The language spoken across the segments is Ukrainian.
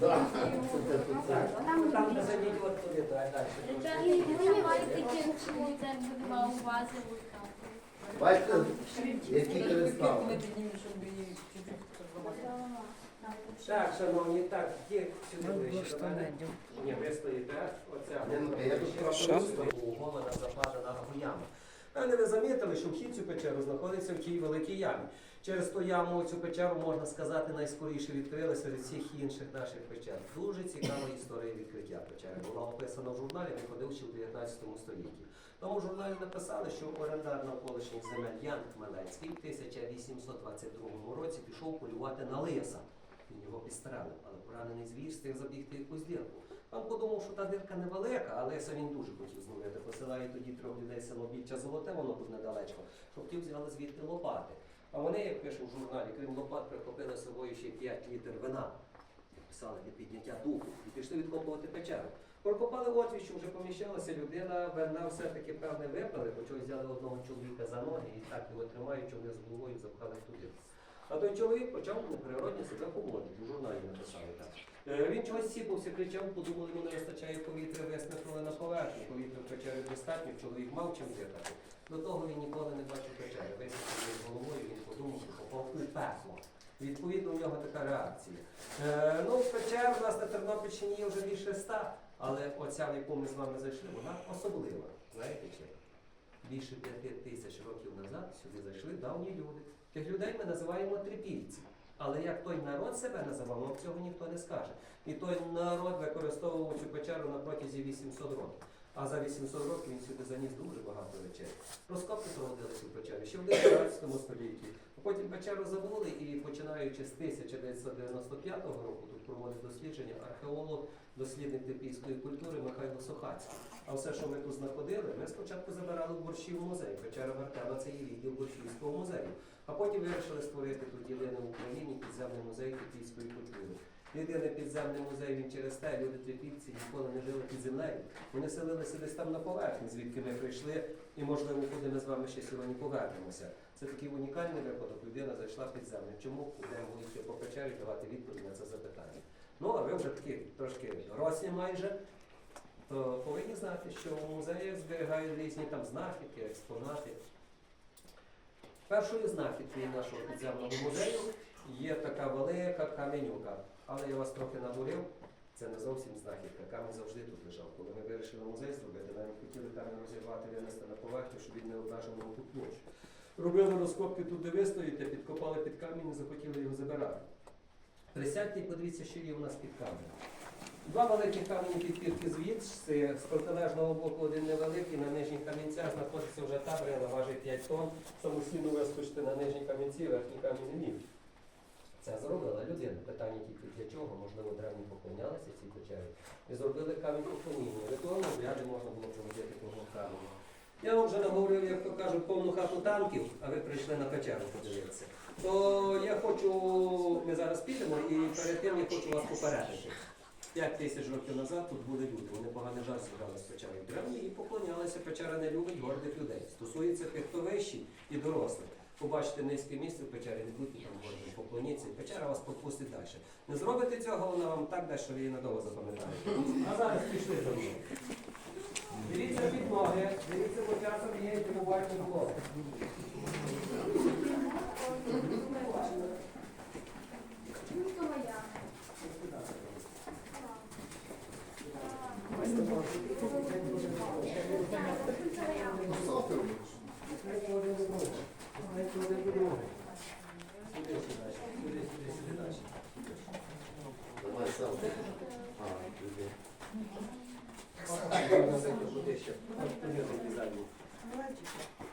Так. Там далі. Це Бачите, які кристали. Так, шановні, так, є сюди ближче. Ні, ви стоїте, оця ну, я тут. Угомана закладена або яма. Ви замітили, що вхід цю печеру знаходиться в тій великій ямі. Через ту яму цю печеру, можна сказати, найскоріше відкрили серед всіх інших наших печер. Дуже цікава історія відкриття печери. Була описана в журналі, він ходив ще в 19 столітті. Тому В журналі написали, що орендар навколишніх земель Ян Хмелецький в 1822 році пішов полювати на лиса. Він його підстрелив, але поранений звір встиг забігти якусь дірку. Пан подумав, що та дирка невелика, але лиса він дуже хотів зловити. Посилає тоді трьох людей село Біча Золоте, воно тут недалечко, щоб ті взяли звідти лопати. А вони, як пише в журналі, крім лопат, прихопили з собою ще 5 літр вина. Писали для підняття духу і пішли відкопувати печеру. Прокопали отвір, що вже поміщалася людина, вина все-таки певне випили, ось взяли одного чоловіка за ноги і так його тримаючи вниз головою запхали туди. А той чоловік почав неприродно себе поводити, в журналі написали так. Е, Він чогось сіпався, кричав, подумали, йому не вистачає повітря, висмикнули на поверхню. Повітря в печері достатньо, чоловік мав чим дихати. До того він ніколи не бачив печери. Висмикнув з головою, він подумав, що попав у пекло. Відповідно, у нього така реакція. Е, ну, печер у нас на Тернопільщині є вже більше ста, але оця, в яку ми з вами зайшли, вона особлива. Знаєте чи? Більше п'яти тисяч років назад сюди зайшли давні люди. Тих людей ми називаємо трипільці. Але як той народ себе називав, цього ніхто не скаже. І той народ використовував цю печеру на протязі 800 років. А за 800 років він сюди заніс дуже багато речей. Розкопки проводилися в печері ще в 19 столітті. А Потім печеру забули і починаючи з 1995 року тут проводить дослідження археолог, дослідник типійської культури Михайло Сохацький. А все, що ми тут знаходили, ми спочатку забирали борщів музей. Печера Вартела це є відділ борщівського музею. А потім вирішили створити тут єдиний в Україні підземний музей типійської культури. Єдиний підземний музей він через те, люди трипільці ніколи не жили під землею. Вони селилися десь там на поверхні, звідки ми прийшли, і можливо, куди ми з вами ще сьогодні повернемося. Це такий унікальний випадок. Людина зайшла під землю. Чому будемо йти по печері давати відповідь на це запитання? Ну, а ви вже такі трошки дорослі майже, то повинні знати, що в музеях зберігають різні там знахідки, експонати. Першою знахідкою нашого підземного музею є така велика каменюка. Але я вас трохи набурив, це не зовсім знахідка. Камінь завжди тут лежав. Коли ми вирішили музей зробити, навіть хотіли камінь розірвати, винести на поверхню, щоб він не обмежував тут площу. Робили розкопки тут, де підкопали під камінь і захотіли його забирати. Присядьте і подивіться, що є у нас під каменем. Два великі камені підпірки звідси, з протилежного боку один невеликий, на нижніх камінцях знаходиться вже табрила, важить 5 тонн. Самостійно вискочити на нижні камінці, верхні камінь не міг. Це зробила людина. Питання тільки для чого, можливо, древні поклонялися цій печері. І зробили камінь поклоніння. Ритуальні обряди можна було проводити того каменю. Я вам вже наговорив, як то кажуть, повну хату танків, а ви прийшли на печеру подивитися. То я хочу, ми зараз підемо і перед тим я хочу вас попередити. П'ять тисяч років назад тут були люди, вони поганий жарт зіграли з печери древні і поклонялися. Печера не любить гордих людей. Стосується тих, хто вищий і дорослих. Побачите низьке місце в печері, не будьте там гордим, поклоніться, і печера вас попустить далі. Не зробите цього, вона вам так дасть, що ви її надовго запам'ятаєте. А зараз пішли за мною. Дивіться під ноги, дивіться по часом є, і побачите голову. Софер. Сюди,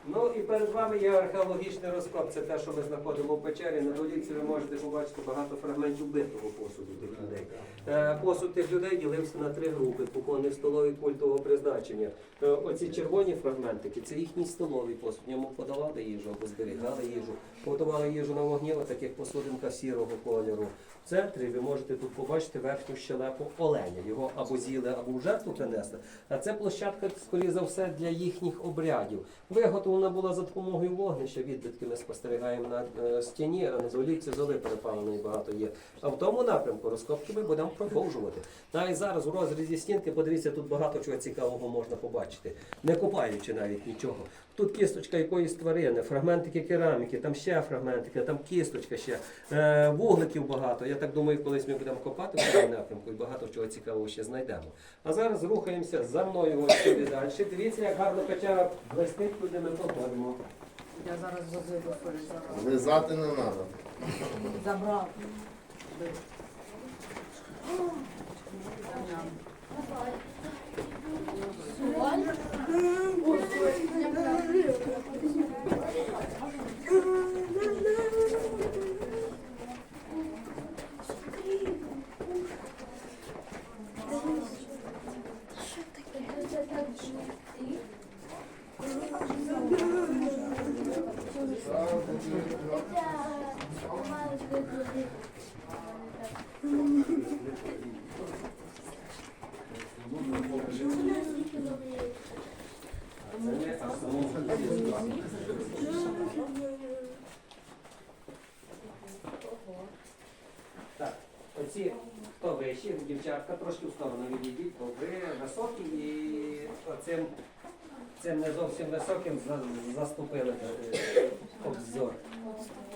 Ну перед вами є археологічний розкоп. Це те, що ми знаходимо в печері. На долівці ви можете побачити багато фрагментів битого посуду тих людей. Е, Посуд тих людей ділився на три групи кухонних столові культового призначення. Е, Оці червоні фрагментики це їхній столовий посуд. В ньому подавали їжу або зберігали їжу, готували їжу на вогні, таких посудинках сірого кольору. Центрі ви можете тут побачити верхню щелепу оленя. Його або з'їли, або в жертву принесли. А це площадка, скоріше за все, для їхніх обрядів. Виготовлена була за допомогою вогнища відбитки ми спостерігаємо на е, стіні, а на золівці золи перепаленої багато є. А в тому напрямку розкопки ми будемо продовжувати. Навіть зараз у розрізі стінки, подивіться, тут багато чого цікавого можна побачити, не копаючи навіть нічого. Тут кісточка якоїсь тварини, фрагментики кераміки, там ще фрагментики, там кісточка ще, е, вугликів багато. Я так думаю, колись ми будемо копати в цьому напрямку і багато чого цікавого ще знайдемо. А зараз рухаємося за мною ось сюди далі. Дивіться, як гарно печера блистить, куди ми проходимо. Я зараз виведу солі зараз. Лизати не треба. Забрав. Це не аж самому собі. Так, оці, хто вищі, дівчатка, трошки в сторону відійдіть, бо ви високі і оцим цим не зовсім високим заступили е, обзор.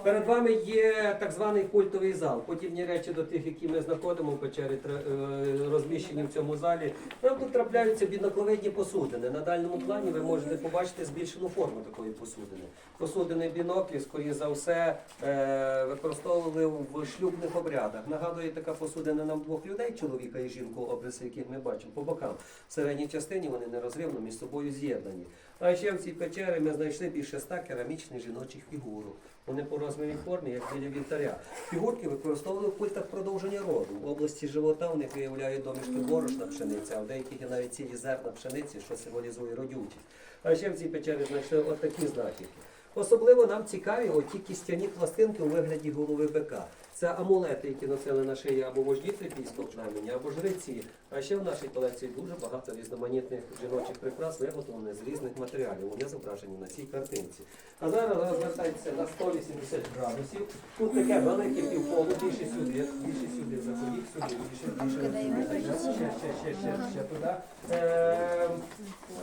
Перед вами є так званий культовий зал. Подібні речі до тих, які ми знаходимо в печері, е, розміщені в цьому залі. Нам тут трапляються бінокловидні посудини. На дальньому плані ви можете побачити збільшену форму такої посудини. Посудини біноклі, скоріше за все, е, використовували в шлюбних обрядах. Нагадує така посудина нам двох людей, чоловіка і жінку, обриси яких ми бачимо по бокам. В середній частині вони нерозривно між собою з'єднані. А ще в цій печері ми знайшли більше ста керамічних жіночих фігурок. Вони по розмірній формі, як біля вівтаря. Фігурки використовували в культах продовження роду. В області живота в них виявляють домішки борошна пшениці, а в деяких є навіть цілі зерна пшениці, що символізує родючість. А ще в цій печері знайшли отакі такі знахідки. Особливо нам цікаві оті кістяні пластинки у вигляді голови бика. Це амулети, які носили на шиї або вожді трипільського племені, або жреці. А ще в нашій колекції дуже багато різноманітних жіночих прикрас, виготовлених з різних матеріалів. Вони зображені на цій картинці. А зараз розвертайтеся на 180 градусів. Тут таке велике півколо, більше сюди, більше сюди, заходіть сюди, більше, більше сюди. Ще, ще, ще, ще, ще туди. Ем,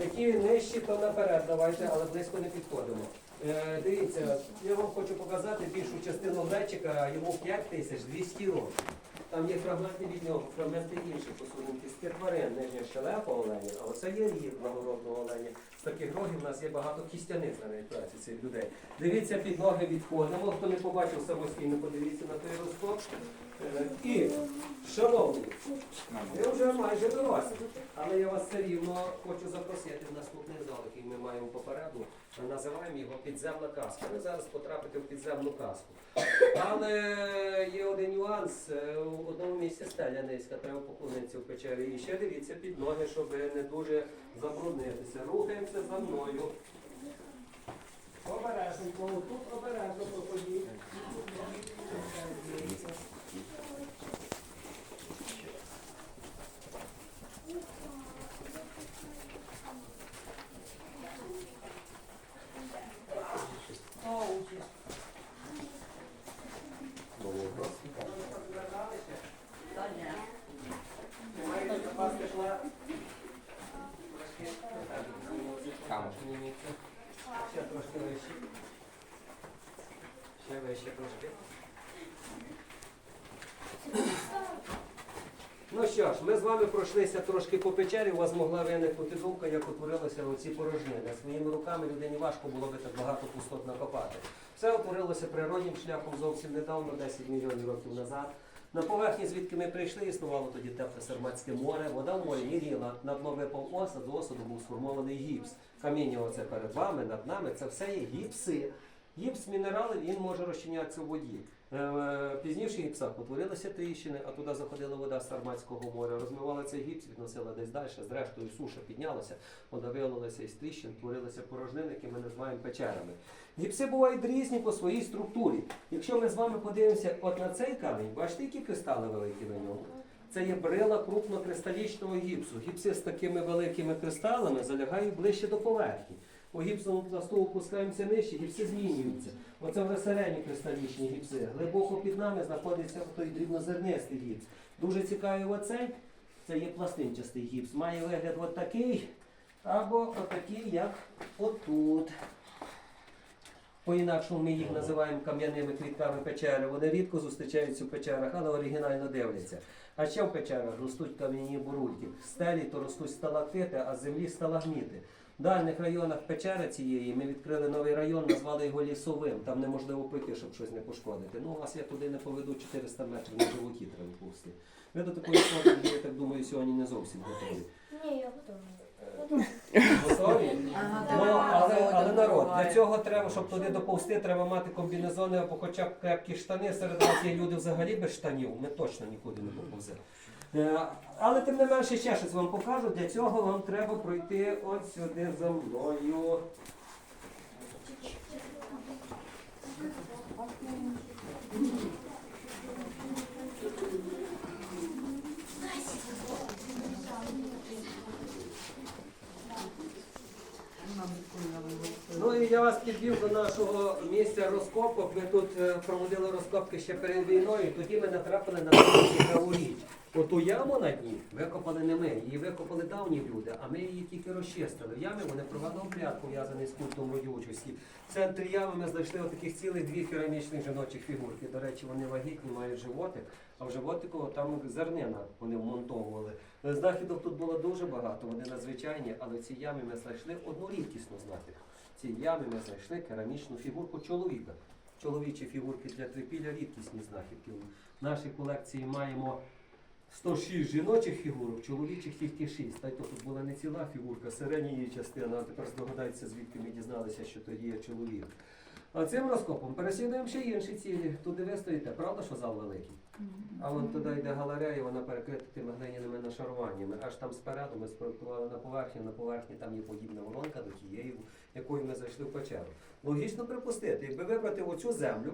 Які нижчі, то наперед давайте, але близько не підходимо. Е, Дивіться, я вам хочу показати більшу частину глечика, йому 5200 років. Там є фрагменти від нього, фрагменти інших посудинки з тварин, нижня щелепа оленя, а оце є ріг благородного оленя. З таких рогів у нас є багато кістяних навіть праці цих людей. Дивіться, під ноги відходимо. Хто не побачив самостійно, подивіться на той розкоп. І, шановні, ви вже майже дорослі, але я вас все рівно хочу запросити в наступний зал, який ми маємо попереду. Називаємо його підземна казка. Ви зараз потрапите в підземну казку. Але є один нюанс. Е, У одному місці стеля низька, треба поклонитися в печері. І ще дивіться під ноги, щоб не дуже забруднитися. Рухаємося за мною. Обережненько, тут обережно проходіть. Та ні. Маєте запаски шла? Ще трошки вище. Ще вище трошки. Ну що ж, ми з вами пройшлися трошки по печері, у вас могла виникнути думка, як утворилися оці порожнини. Своїми руками людині важко було би так багато пустот накопати. Все утворилося природнім шляхом зовсім недавно, 10 мільйонів років назад. На поверхні, звідки ми прийшли, існувало тоді тепле Сарматське море, вода в морі гіріла, на дно випав осад, з осаду був сформований гіпс. Каміння оце перед вами, над нами, це все є гіпси. Гіпс мінерали, він може розчинятися в воді. Е, Пізніше гіпсах утворилися тріщини, а туди заходила вода з Сарматського моря, розмивала цей гіпс, відносила десь далі, зрештою суша піднялася, вода вилилася із тріщин, творилися порожнини, які ми називаємо печерами. Гіпси бувають різні по своїй структурі. Якщо ми з вами подивимося от на цей камінь, бачите, які кристали великі на ньому? Це є брила крупнокристалічного гіпсу. Гіпси з такими великими кристалами залягають ближче до поверхні. По гіпсовому пласту опускаємося нижче, гіпси змінюються. Оце вже середні кристалічні гіпси. Глибоко під нами знаходиться той дрібнозернистий гіпс. Дуже цікавий оцей. Це є пластинчастий гіпс. Має вигляд от такий або отакий, як отут. По-інакшому ми їх називаємо кам'яними квітками печери. Вони рідко зустрічаються в печерах, але оригінально дивляться. А ще в печерах ростуть кам'яні бурульки. В стелі то ростуть сталактити, а з землі сталагміти. В дальних районах печери цієї ми відкрили новий район, назвали його лісовим. Там неможливо пойти, щоб щось не пошкодити. Ну, вас я туди не поведу 400 метрів на животі треба пусти. Ви до такої сходи, я так думаю, сьогодні не зовсім готові. Ні, я готова. Готові? Ну, але, але народ, для цього треба, щоб туди доповзти, треба мати комбінезони або хоча б крепкі штани. Серед нас є люди взагалі без штанів, ми точно нікуди не поповземо. Е, Але тим не менше ще щось вам покажу. Для цього вам треба пройти от сюди за мною. Ну і я вас підвів до нашого місця розкопок. Ми тут е, проводили розкопки ще перед війною, тоді ми натрапили на таку річ. Оту яму на дні викопали не ми, її викопали давні люди, а ми її тільки розчистили. В ямі вони провели обряд, пов'язаний з культом родючості. В центрі ями ми знайшли таких цілих дві керамічних жіночих фігурки. До речі, вони вагітні, мають животик, а в животику там зернина вони вмонтовували. Е, Знахідок тут було дуже багато, вони надзвичайні, але в цій ямі ми знайшли одну рідкісну знахідку. В цій ямі ми знайшли керамічну фігурку чоловіка. Чоловічі фігурки для трипілля рідкісні знахідки. В нашій колекції маємо 106 жіночих фігурок, чоловічих тільки 6. Та й то тут була не ціла фігурка, середня її частина, а тепер здогадається, звідки ми дізналися, що тоді є чоловік. А цим розкопом переслідуємо ще інші цілі. Туди ви стоїте, правда, що зал великий? А вон туди йде галерея, вона перекрита тими глиняними нашаруваннями. Аж там спереду ми спроектували на поверхні, на поверхні там є подібна воронка до тієї, якою ми зайшли в печеру. Логічно припустити, якби вибрати оцю землю,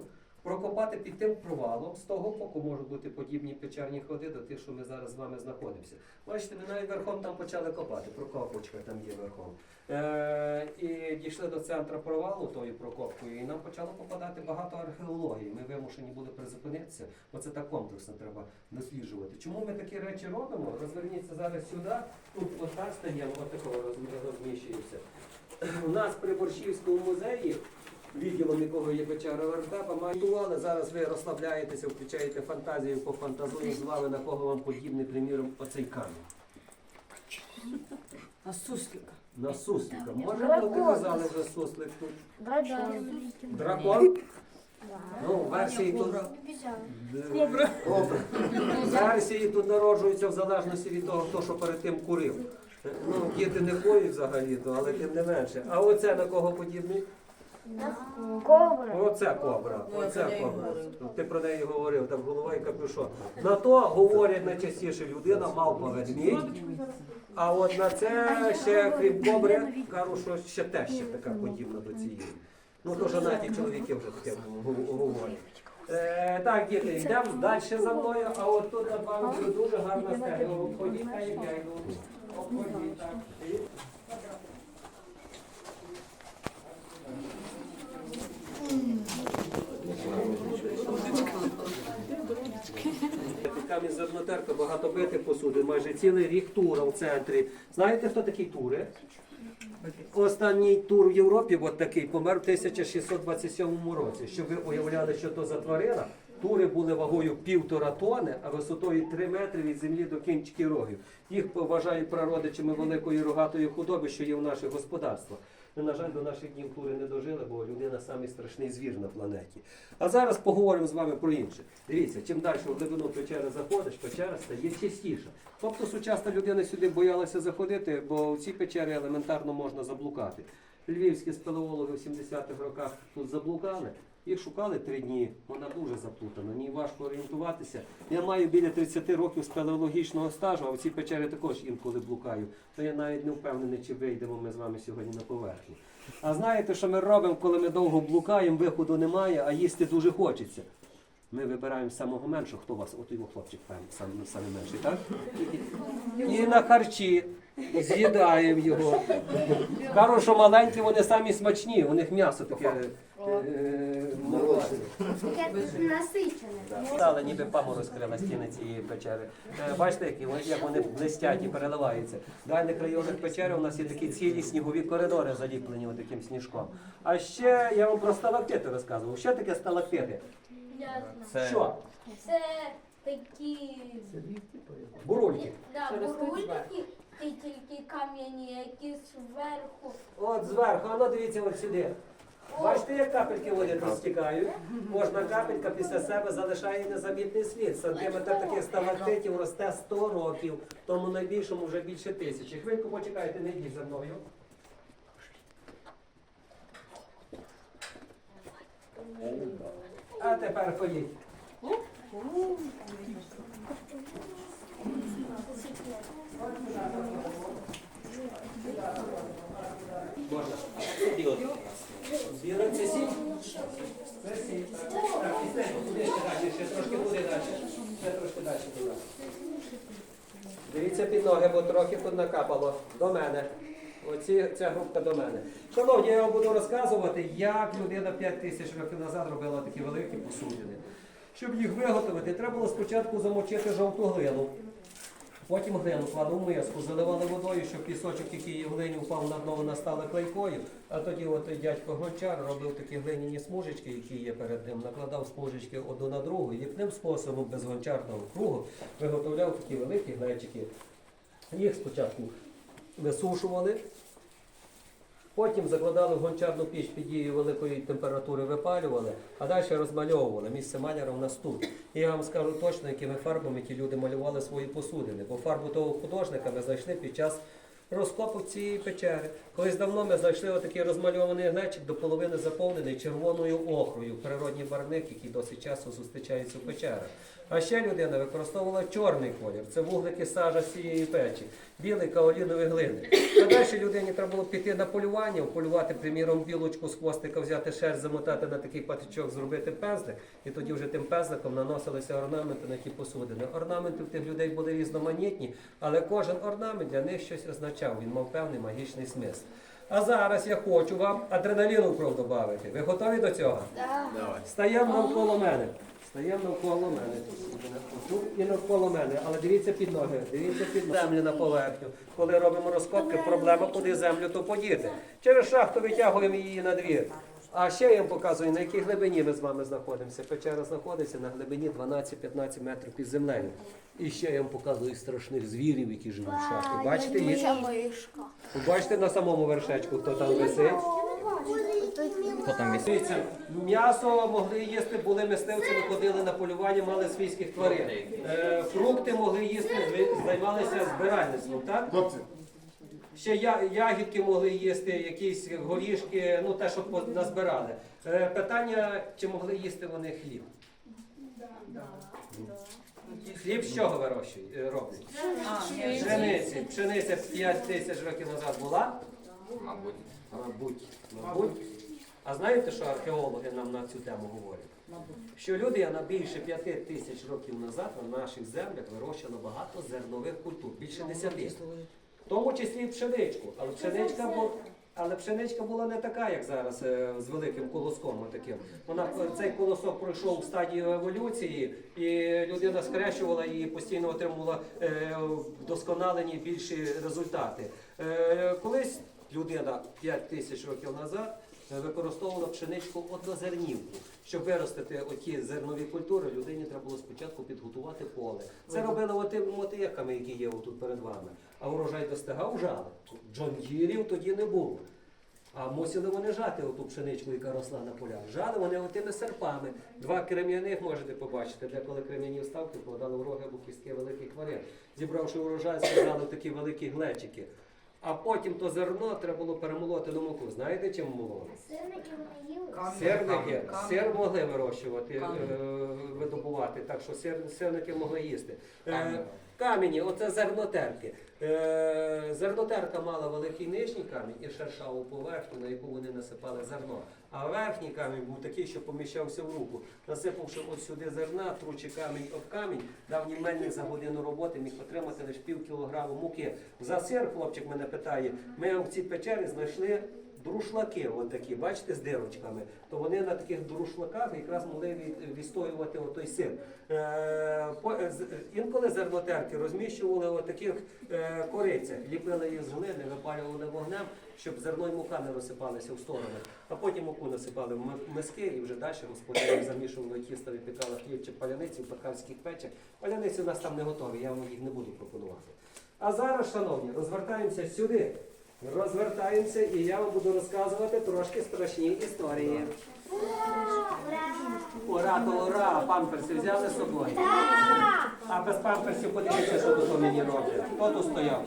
прокопати під тим провалом, з того боку можуть бути подібні печерні ходи до тих, що ми зараз з вами знаходимося. Бачите, ми навіть верхом там почали копати, прокопочка там є верхом. Е, і дійшли до центру провалу тою прокопкою, і нам почало попадати багато археології. Ми вимушені були призупинитися, бо це так комплексно треба досліджувати. Чому ми такі речі робимо? Розверніться зараз сюди, тут отак стаємо, отакого роз- розміщується. У нас при Борщівському музеї, відділом якого є печера вертепа, мають Зараз ви розслабляєтеся, включаєте фантазію, пофантазуємо з вами, на кого вам подібний, приміром, оцей камінь. А суслика. На суслика. Може, бути казали вже суслик тут. Дракон. Дракон? Ну, версії тут. Кобра. Версії тут народжуються в залежності від того, хто що перед тим курив. Ну, діти не ходять взагалі, але тим не менше. А оце на кого подібний? Кобра. Оце кобра. Ну, Оце кобра. Ну, Ти про неї говорив, там голова і капюшон. На то говорять найчастіше людина, мавпа ведмідь. А от на це ще крім кобри, кажу, що ще те ще така подібна до цієї. Ну то ж навіть чоловіки вже таке говорять. Е, так, діти, йдемо далі за мною, а от тут вами дуже гарна стеля. Обходіть, та як я йду. Обходіть, так. І- Камінь зернотерка, багато битих посудин, майже цілий рік тура в центрі. Знаєте, хто такий тури? Останній тур в Європі, от такий, помер в 1627 році. Щоб ви уявляли, що то за тварина, тури були вагою півтора тони, а висотою 3 метри від землі до кінчиків рогів. Їх вважають прародичами великої рогатої худоби, що є в наших господарствах. Ну, на жаль, до наших днів тури не дожили, бо людина самий страшний звір на планеті. А зараз поговоримо з вами про інше. Дивіться, чим далі в глибину печери заходиш, печера стає чистіша. Тобто сучасна людина сюди боялася заходити, бо в ці печери елементарно можна заблукати. Львівські спелеологи в 70-х роках тут заблукали. Їх шукали три дні, вона дуже заплутана, ній важко орієнтуватися. Я маю біля 30 років спелеологічного стажу, а в ці печери також інколи блукаю. То я навіть не впевнений, чи вийдемо ми з вами сьогодні на поверхню. А знаєте, що ми робимо, коли ми довго блукаємо, виходу немає, а їсти дуже хочеться. Ми вибираємо самого меншого, хто у вас, от його хлопчик сам, самий менший, так? І на харчі з'їдаємо його. Кажуть, що маленькі вони самі смачні, у них м'ясо таке е. Таке насичене. Стали ніби паму розкрила стіни цієї печери. Е, Бачите, які вони- як вони блистять і переливаються. В дальних районах печери у нас є такі цілі снігові коридори, заліплені таким сніжком. А ще я вам про сталактити розказував. Що таке сталактити? Ясно. Що? Це такі Бурульки. да, бурульки, ті тільки кам'яні, які зверху. От зверху, а ну дивіться от сюди. Бачите, як капельки води розтікають? Кожна капелька після себе залишає незамітний слід. Сантиметр таких сталактитів росте 100 років, тому найбільшому вже більше тисячі. Хвильку почекайте, не йдіть за мною. А тепер ходіть. Можна. Біло це сіль? Це сіль. Так, пісненько, куди ще далі? Ще трошки буде далі. Ще трошки далі туди. Дивіться під ноги, бо трохи тут накапало. До мене. Оці, ця групка до мене. Шановні, я вам буду розказувати, як людина 5 тисяч років назад робила такі великі посудини. Щоб їх виготовити, треба було спочатку замочити жовту глину. Потім глину кладу в миску, заливали водою, щоб пісочок, який в глині, впав на дно, вона стала клейкою. А тоді от дядько Гончар робив такі глиняні смужечки, які є перед ним, накладав смужечки одну на другу і тим способом без гончарного кругу виготовляв такі великі глечики. Їх спочатку висушували, потім закладали в гончарну піч під дією великої температури, випалювали, а далі розмальовували. Місце маляра у нас тут. І я вам скажу точно, якими фарбами ті люди малювали свої посудини. Бо фарбу того художника ми знайшли під час розкопу цієї печери. Колись давно ми знайшли отакий розмальований глечик, до половини заповнений червоною охрою, природній барвник, який досить часто зустрічається в печерах. А ще людина використовувала чорний колір. Це вуглики сажа цієї печі, білий каолінові глини. А далі людині треба було піти на полювання, полювати, приміром, білочку з хвостика, взяти шерсть, замотати на такий патичок, зробити пензлик, і тоді вже тим пензликом наносилися орнаменти на ті посудини. Орнаменти в тих людей були різноманітні, але кожен орнамент для них щось означав. Він мав певний магічний смисл. А зараз я хочу вам адреналіну в кров додати. Ви готові до цього? Стаємо навколо мене. Стаємо навколо мене. Тут і навколо мене. Але дивіться під ноги, дивіться під ноги. землю на поверхню. Коли робимо розкопки, проблема куди землю то подіти. Через шахту витягуємо її на двір. А ще я вам показую, на якій глибині ми з вами знаходимося. Печера знаходиться на глибині 12-15 метрів під землею. І ще я вам показую страшних звірів, які живуть в шахті. Бачите їх? мишка. Бачите на самому вершечку, хто там висить? Дивіться, м'ясо могли їсти, були мисливцями, ходили на полювання, мали свійських тварин. Е, фрукти могли їсти, займалися збиральництвом, так? Ще я, ягідки могли їсти, якісь горішки, ну те, що назбирали. Е, питання, чи могли їсти вони хліб? Хліб з чого вирощують, е, роблять? Пшениці. Пшениця 5 тисяч років назад була? Мабуть. Мабуть. Мабуть. А знаєте, що археологи нам на цю тему говорять? Що людина більше п'яти тисяч років назад на наших землях вирощувала багато зернових культур, більше десяти. В тому числі і пшеничку. Але пшеничка, бу- але пшеничка була не така, як зараз е, з великим колоском. Таким. Вона цей колосок пройшов стадію еволюції, і людина скрещувала і постійно отримувала е, вдосконалені більші результати. Е, колись людина 5 тисяч років назад. Е, Використовувала пшеничку однозернівку. Щоб виростити оті зернові культури, людині треба було спочатку підготувати поле. Це робили отими мотиками, які є отут перед вами. А урожай достигав жали. Джондірів тоді не було. А мусили вони жати оту пшеничку, яка росла на полях. Жали вони отими серпами. Два крем'яних можете побачити, деколи крем'яні вставки вкладали в роги або кістки великих тварин. Зібравши урожай, складали такі великі глечики. А потім то зерно треба було перемолоти на муку. Знаєте, чим мололи? Сирники вони їли. Сирники, сир могли вирощувати, е, видобувати, так що сир, сирники могли їсти. Е, Камінь. камені, оце зернотерки. Е, зернотерка мала великий нижній камінь і шершаву поверхню, на яку вони насипали зерно. А верхній камінь був такий, що поміщався в руку. Насипавши от сюди зерна, тручи камінь об камінь, давній мельник за годину роботи міг отримати лише пів кілограму муки. За сир, хлопчик мене питає, ми в цій печері знайшли друшлаки, от такі, бачите, з дирочками. То вони на таких друшлаках якраз могли від- відстоювати отой сир. Е, по- е, інколи зернотерки розміщували у таких е, корицях, ліпили їх з глини, випалювали вогнем, щоб зерно і мука не розсипалися в сторони. А потім муку насипали в миски і вже далі господарі замішували тісто, випікали хліб чи паляниці в пекарських печах. Паляниці у нас там не готові, я вам їх не буду пропонувати. А зараз, шановні, розвертаємося сюди. Розвертаємося і я вам буду розказувати трошки страшні історії. Ура, то ура! Памперси взяли з собою. А без памперсів подивіться, що тут мені роблять. Хто тут стояв?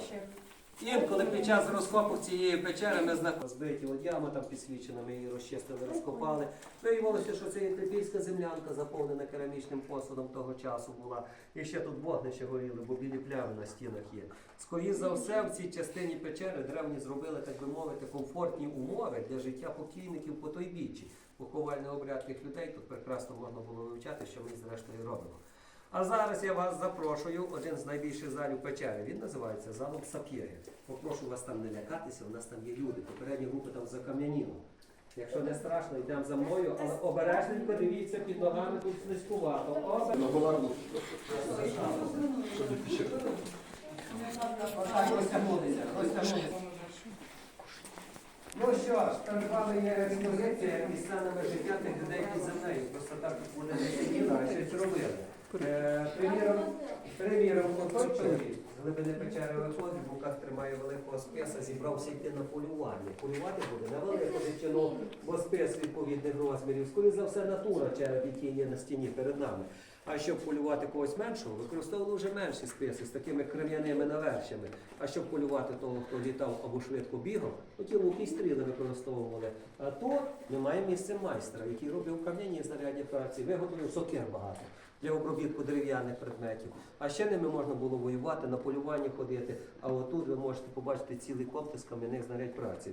Інколи під час розкопу цієї печери ми знаходили збиті от яма там підсвічена, ми її розчистили, розкопали. Виявилося, що це є землянка, заповнена керамічним посудом того часу була. І ще тут вогнище горіли, бо білі плями на стінах є. Скоріше за все, в цій частині печери древні зробили, так би мовити, комфортні умови для життя покійників по той бічі. Поховальний обряд тих людей тут прекрасно можна було вивчати, що ми зрештою робимо. А зараз я вас запрошую один з найбільших залів печери. Він називається залом Сап'єги. Попрошу вас там не лякатися, у нас там є люди. Попередні групи там закам'яніло. Якщо не страшно, йдемо за мною, але обережненько дивіться під ногами тут слизькувато. Розтягнулися. Ну що ж, перед вами є експозиція місцевими життя тих людей під землею. Просто так вони не сиділи, а щось робили. Е, Приміром, приміром, чоловік з глибини печери виходить, в руках тримає великого списа, зібрався йти на полювання. Полювати буде на велику дичину, бо спис відповідних розмірів. Скоріше за все, натура череп, який є на стіні перед нами. А щоб полювати когось меншого, використовували вже менші списи з такими крем'яними навершями. А щоб полювати того, хто літав або швидко бігав, ну ті луки й стріли використовували. А то немає місця майстра, який робив кам'яні знарядні праці, виготовив сокир багато для обробітку дерев'яних предметів. А ще ними можна було воювати, на полюванні ходити. А отут ви можете побачити цілий комплекс кам'яних знарядь праці.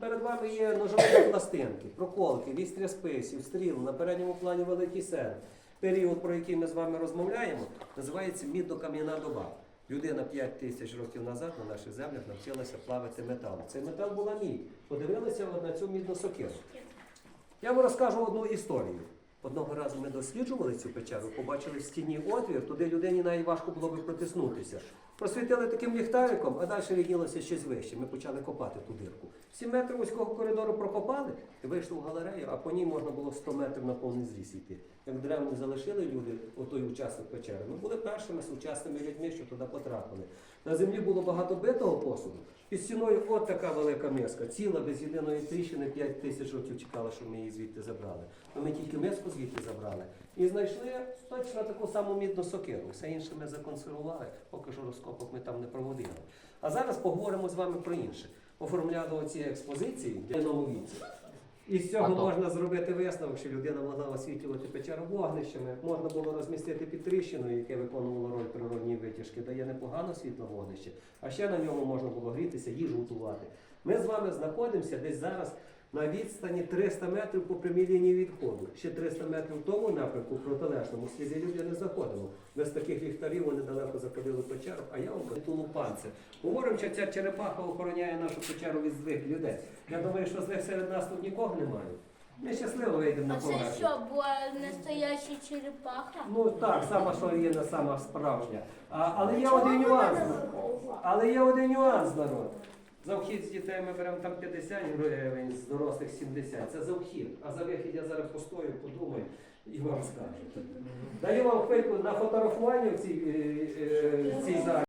Перед вами є ножові пластинки, проколки, вістря списів, стріл, на передньому плані великий серп. Період, про який ми з вами розмовляємо, називається мідно-кам'яна доба. Людина 5 тисяч років назад на наших землях навчилася плавити метал. Цей метал була мідь. Подивилися на цю мідну сокиру. Я вам розкажу одну історію. Одного разу ми досліджували цю печеру, побачили в стіні отвір, туди людині навіть важко було би протиснутися. Просвітили таким ліхтариком, а далі виднілося щось вище. Ми почали копати ту дирку. Сім метрів вузького коридору прокопали і вийшли в галерею, а по ній можна було 100 метрів на повний зріст йти. Як древні залишили люди отой учасник печери, ми були першими сучасними людьми, що туди потрапили. На землі було багато битого посуду. Під стіною от така велика миска, ціла без єдиної тріщини 5 тисяч років чекала, що ми її звідти забрали. Но ми тільки миску звідти забрали. І знайшли точно таку саму мідну сокиру. Все інше ми законсервували, поки що розкопок ми там не проводили. А зараз поговоримо з вами про інше. Оформляли оці експозиції для дійному віці. І з цього можна зробити висновок, що людина могла освітлювати печеру вогнищами, можна було розмістити під тріщиною, яке виконувало роль природній витяжки, дає непогано світло вогнище, а ще на ньому можна було грітися, їжу готувати. Ми з вами знаходимося десь зараз на відстані 300 метрів по прямій лінії відходу. Ще 300 метрів в тому напрямку, в протилежному, сліді люди не заходимо. Без таких ліхтарів вони далеко заходили в печеру, а я вам тулу панцир. Говоримо, що ця черепаха охороняє нашу печеру від злих людей. Я думаю, що злих серед нас тут нікого немає. Ми щасливо вийдемо на А це поверхню. що, була настояща черепаха? Ну так, сама що є сама справжня. А, але є один нюанс. Але є один нюанс, народ. За вхід з дітей ми беремо там 50 гривень, з дорослих 70. Це за вхід. А за вихід я зараз постою, подумаю і вам скажу. Даю вам хвильку на фотографування в цій, е, е, в цій залі.